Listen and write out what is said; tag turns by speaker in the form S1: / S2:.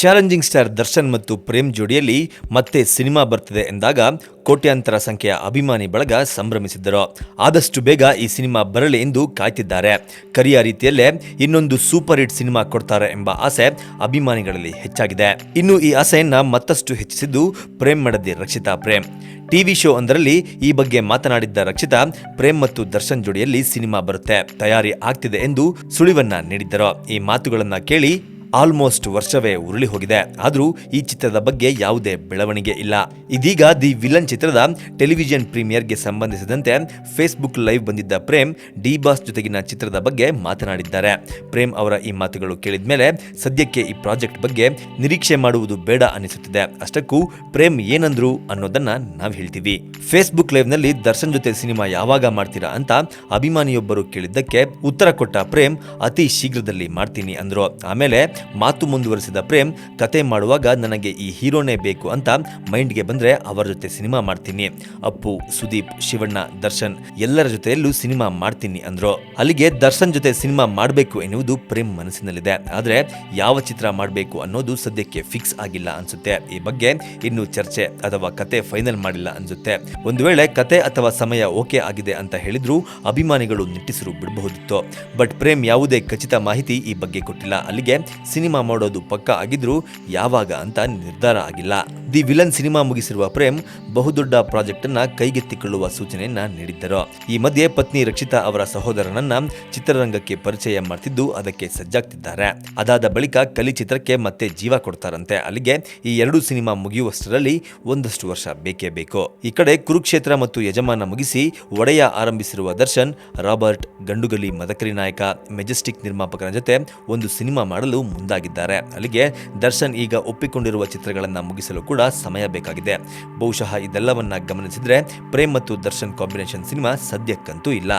S1: Challenging star Darshan ಮತ್ತು ಪ್ರೇಮ್ ಜೋಡಿಯಲ್ಲಿ ಮತ್ತೆ cinema ಬರ್ತಿದೆ ಎಂದಾಗ ಕೋಟ್ಯಾಂತರ ಸಂಖ್ಯೆಯ ಅಭಿಮಾನಿ ಬಳಗ ಸಂಭ್ರಮಿಸಿದ್ದರು. ಆದಷ್ಟು ಬೇಗ ಈ ಸಿನಿಮಾ ಬರಲಿ ಎಂದು ಕಾಯ್ತಿದ್ದಾರೆ. ಕರಿಯ ರೀತಿಯಲ್ಲೇ ಇನ್ನೊಂದು ಸೂಪರ್ ಹಿಟ್ ಸಿನಿಮಾ ಕೊಡ್ತಾರೆ ಎಂಬ ಆಸೆ ಅಭಿಮಾನಿಗಳಲ್ಲಿ ಹೆಚ್ಚಾಗಿದೆ. ಇನ್ನು ಈ ಆಸೆಯನ್ನ ಮತ್ತಷ್ಟು ಹೆಚ್ಚಿಸಿದ್ದು ಪ್ರೇಮ್ ಮಡದಿ, ರಕ್ಷಿತಾ ಪ್ರೇಮ್. ಟಿವಿ ಶೋ ಒಂದರಲ್ಲಿ ಈ ಬಗ್ಗೆ ಮಾತನಾಡಿದ್ದ ರಕ್ಷಿತಾ, ಪ್ರೇಮ್ ಮತ್ತು ದರ್ಶನ್ ಜೋಡಿಯಲ್ಲಿ ಸಿನಿಮಾ ಬರುತ್ತೆ, ತಯಾರಿ ಆಗ್ತಿದೆ ಎಂದು ಸುಳಿವನ್ನ ನೀಡಿದ್ದರು. ಈ ಮಾತುಗಳನ್ನ ಕೇಳಿ ಆಲ್ಮೋಸ್ಟ್ ವರ್ಷವೇ ಉರುಳಿ ಹೋಗಿದೆ. ಆದರೂ ಈ ಚಿತ್ರದ ಬಗ್ಗೆ ಯಾವುದೇ ಬೆಳವಣಿಗೆ ಇಲ್ಲ. ಇದೀಗ ದಿ ವಿಲನ್ ಚಿತ್ರದ ಟೆಲಿವಿಷನ್ ಪ್ರೀಮಿಯರ್ಗೆ ಸಂಬಂಧಿಸಿದಂತೆ ಫೇಸ್ಬುಕ್ ಲೈವ್ ಬಂದಿದ್ದ ಪ್ರೇಮ್, ಡಿ ಬಾಸ್ ಜೊತೆಗಿನ ಚಿತ್ರದ ಬಗ್ಗೆ ಮಾತನಾಡಿದ್ದಾರೆ. ಪ್ರೇಮ್ ಅವರ ಈ ಮಾತುಗಳು ಕೇಳಿದ ಮೇಲೆ ಸದ್ಯಕ್ಕೆ ಈ ಪ್ರಾಜೆಕ್ಟ್ ಬಗ್ಗೆ ನಿರೀಕ್ಷೆ ಮಾಡುವುದು ಬೇಡ ಅನಿಸುತ್ತಿದೆ ಅಷ್ಟಕ್ಕೂ ಪ್ರೇಮ್ ಏನಂದ್ರು ಅನ್ನೋದನ್ನ ನಾವು ಹೇಳ್ತೀವಿ. ಫೇಸ್ಬುಕ್ ಲೈವ್ನಲ್ಲಿ ದರ್ಶನ್ ಜೊತೆ ಸಿನಿಮಾ ಯಾವಾಗ ಮಾಡ್ತೀರಾ ಅಂತ ಅಭಿಮಾನಿಯೊಬ್ಬರು ಕೇಳಿದ್ದಕ್ಕೆ ಉತ್ತರ ಕೊಟ್ಟ ಪ್ರೇಮ್, ಅತಿ ಶೀಘ್ರದಲ್ಲಿ ಮಾಡ್ತೀನಿ ಅಂದ್ರು. ಆಮೇಲೆ ಮಾತು ಮುಂದುವರಿಸಿದ ಪ್ರೇಮ್, ಕತೆ ಮಾಡುವಾಗ ನನಗೆ ಈ ಹೀರೋನೇ ಬೇಕು ಅಂತ ಮೈಂಡ್ಗೆ ಬಂದರೆ ಅವರ ಜೊತೆ ಸಿನಿಮಾ ಮಾಡ್ತೀನಿ. ಅಪ್ಪು, ಸುದೀಪ್, ಶಿವಣ್ಣ, ದರ್ಶನ್ ಎಲ್ಲರ ಜೊತೆಯಲ್ಲೂ ಸಿನಿಮಾ ಮಾಡ್ತೀನಿ ಅಂದ್ರು. ಅಲ್ಲಿಗೆ ದರ್ಶನ್ ಜೊತೆ ಸಿನಿಮಾ ಮಾಡಬೇಕು ಎನ್ನುವುದು ಪ್ರೇಮ್ ಮನಸ್ಸಿನಲ್ಲಿದೆ. ಆದರೆ ಯಾವ ಚಿತ್ರ ಮಾಡಬೇಕು ಅನ್ನೋದು ಸದ್ಯಕ್ಕೆ ಫಿಕ್ಸ್ ಆಗಿಲ್ಲ ಅನ್ಸುತ್ತೆ. ಈ ಬಗ್ಗೆ ಇನ್ನು ಚರ್ಚೆ ಅಥವಾ ಕತೆ ಫೈನಲ್ ಮಾಡಿಲ್ಲ ಅನ್ಸುತ್ತೆ. ಒಂದು ವೇಳೆ ಕತೆ ಅಥವಾ ಸಮಯ ಓಕೆ ಆಗಿದೆ ಅಂತ ಹೇಳಿದ್ರು ಅಭಿಮಾನಿಗಳು ನಿಟ್ಟಿಸಿರು ಬಿಡಬಹುದಿತ್ತು. ಬಟ್ ಪ್ರೇಮ್ ಯಾವುದೇ ಖಚಿತ ಮಾಹಿತಿ ಈ ಬಗ್ಗೆ ಕೊಟ್ಟಿಲ್ಲ. ಅಲ್ಲಿಗೆ ಸಿನಿಮಾ ಮಾಡೋದು ಪಕ್ಕ ಆಗಿದ್ರೂ ಯಾವಾಗ ಅಂತ ನಿರ್ಧಾರ ಆಗಿಲ್ಲ. ದಿ ವಿಲನ್ ಸಿನಿಮಾ ಮುಗಿಸಿರುವ ಪ್ರೇಮ್ ಬಹುದೊಡ್ಡ ಪ್ರಾಜೆಕ್ಟ್ ಅನ್ನ ಕೈಗೆತ್ತಿಕೊಳ್ಳುವ ಸೂಚನೆಯನ್ನ ನೀಡಿದ್ದರು. ಈ ಮಧ್ಯೆ ಪತ್ನಿ ರಕ್ಷಿತಾ ಅವರ ಸಹೋದರನನ್ನ ಚಿತ್ರರಂಗಕ್ಕೆ ಪರಿಚಯ ಮಾಡ್ತಿದ್ದು ಅದಕ್ಕೆ ಸಜ್ಜಾಗ್ತಿದ್ದಾರೆ. ಅದಾದ ಬಳಿಕ ಕಲಿ ಚಿತ್ರಕ್ಕೆ ಮತ್ತೆ ಜೀವ ಕೊಡ್ತಾರಂತೆ. ಅಲ್ಲಿಗೆ ಈ ಎರಡು ಸಿನಿಮಾ ಮುಗಿಯುವಷ್ಟರಲ್ಲಿ ಒಂದಷ್ಟು ವರ್ಷ ಬೇಕೇ ಬೇಕು. ಈ ಕಡೆ ಕುರುಕ್ಷೇತ್ರ ಮತ್ತು ಯಜಮಾನ ಮುಗಿಸಿ ಒಡೆಯ ಆರಂಭಿಸಿರುವ ದರ್ಶನ್, ರಾಬರ್ಟ್, ಗಂಡುಗಲಿ ಮದಕರಿ ನಾಯಕ, ಮೆಜೆಸ್ಟಿಕ್ ನಿರ್ಮಾಪಕರ ಜೊತೆ ಒಂದು ಸಿನಿಮಾ ಮಾಡಲು ಮುಂದಾಗಿದ್ದಾರೆ. ಅಲ್ಲಿಗೆ ದರ್ಶನ್ ಈಗ ಒಪ್ಪಿಕೊಂಡಿರುವ ಚಿತ್ರಗಳನ್ನು ಮುಗಿಸಲು ಕೂಡ ಸಮಯ ಬೇಕಾಗಿದೆ. ಬಹುಶಃ ಇದೆಲ್ಲವನ್ನ ಗಮನಿಸಿದ್ರೆ ಪ್ರೇಮ್ ಮತ್ತು ದರ್ಶನ್ ಕಾಂಬಿನೇಷನ್ ಸಿನಿಮಾ ಸದ್ಯಕ್ಕಂತೂ ಇಲ್ಲ.